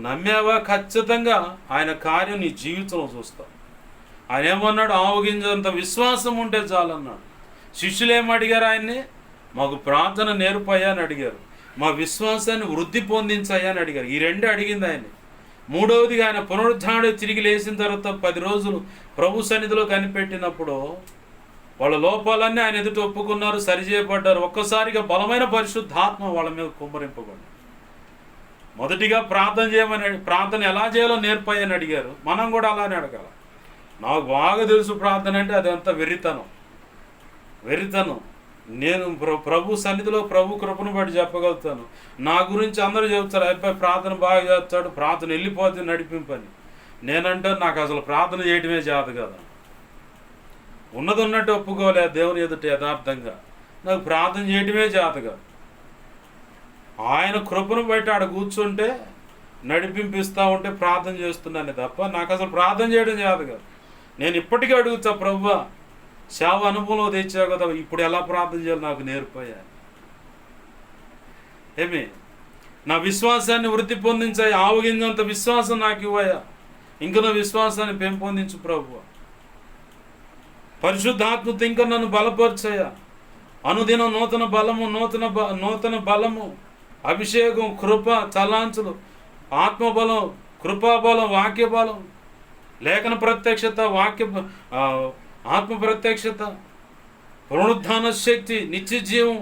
నువ్వు నమ్మావా? ఖచ్చితంగా ఆయన కార్యం నీ జీవితంలో చూస్తావు ఆయన ఏమన్నాడు? ఆవగించేంత విశ్వాసం ఉంటే చాలన్నాడు. శిష్యులు ఏమడిగారు అడిగారు ఆయన్ని? మాకు ప్రార్థన నేర్పయ్యా అని అడిగారు. మా విశ్వాసాన్ని వృద్ధి పొందించాయని అని అడిగారు. ఈ రెండు అడిగింది ఆయన్ని మూడవదిగా ఆయన పునరుద్ధరణ తిరిగి లేచిన తర్వాత పది రోజులు ప్రభు సన్నిధిలో కనిపెట్టినప్పుడు వాళ్ళ లోపాలన్నీ ఆయన ఎదుట ఒప్పుకున్నారు సరిచేయబడ్డారు ఒక్కసారిగా బలమైన పరిశుద్ధాత్మ వాళ్ళ మీద కుమ్మరింపబడింది. మొదటిగా ప్రార్థన చేయమని ప్రార్థన ఎలా చేయాలో నేర్పాయని అడిగారు. మనం కూడా అలానే అడగాల. నాకు బాగా తెలుసు ప్రార్థన అంటే అదంతా వెర్రితనం. వెర్రితనం. నేను ప్ర- ప్రభు సన్నిధిలో ప్రభు కృపను బట్టి చెప్పగలుగుతాను. నా గురించి అందరూ చెబుతారు అబ్బాయి ప్రార్థన బాగా చేస్తాడు ప్రార్థన వెళ్ళిపోతుంది నడిపింపని. నేనంటే నాకు అసలు ప్రార్థన చేయటమే చేత కదా. ఉన్నది ఉన్నట్టు ఒప్పుకోలే దేవుని ఎదుట యథార్థంగా. నాకు ప్రార్థన చేయటమే చేత కాదు. ఆయన కృపను బయట ఆడ కూర్చుంటే నడిపింపిస్తూ ఉంటే ప్రార్థన చేస్తున్నానే తప్ప నాకు అసలు ప్రార్థన చేయడం చేత కదా నేను ఇప్పటికీ అడుగుతా ప్రభు సేవ అనుభవంలో తెచ్చా కదా ఇప్పుడు ఎలా ప్రార్థన చేయాలి నాకు నేర్పయ్యా. ఏమి? నా విశ్వాసాన్ని వృద్ధి పొందించాయి ఆవగింజంత విశ్వాసం నాకు ఇవ్వయా ఇంకా నా విశ్వాసాన్ని పెంపొందించు ప్రభు. పరిశుద్ధాత్మత ఇంకా నన్ను బలపరచయ్యా అనుదినం నూతన బలము నూతన బ- నూతన బలము. అభిషేకం కృప తలాంచులు ఆత్మబలం కృపాబలం వాక్య బలం లేఖన ప్రత్యక్షత వాక్య ఆత్మ ప్రత్యక్షత పునరుద్ధాన శక్తి నిత్య జీవం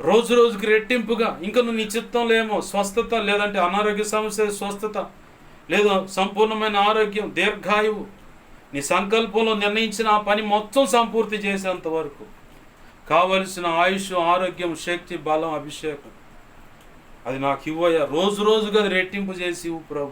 రోజు రోజుకి రెట్టింపుగా ఇంకా నువ్వు నీ లేమో స్వస్థత లేదంటే అనారోగ్య సమస్య స్వస్థత లేదా సంపూర్ణమైన ఆరోగ్యం దీర్ఘాయువు నీ సంకల్పంలో నిర్ణయించిన ఆ పని మొత్తం సంపూర్తి చేసేంత వరకు కావలసిన ఆయుష్ ఆరోగ్యం శక్తి బలం అభిషేకం. అది నాకు ఇవ్వయ్యా. రోజు రోజుగా అది రెట్టింపు చేసి ఇవ్వు ప్రభు.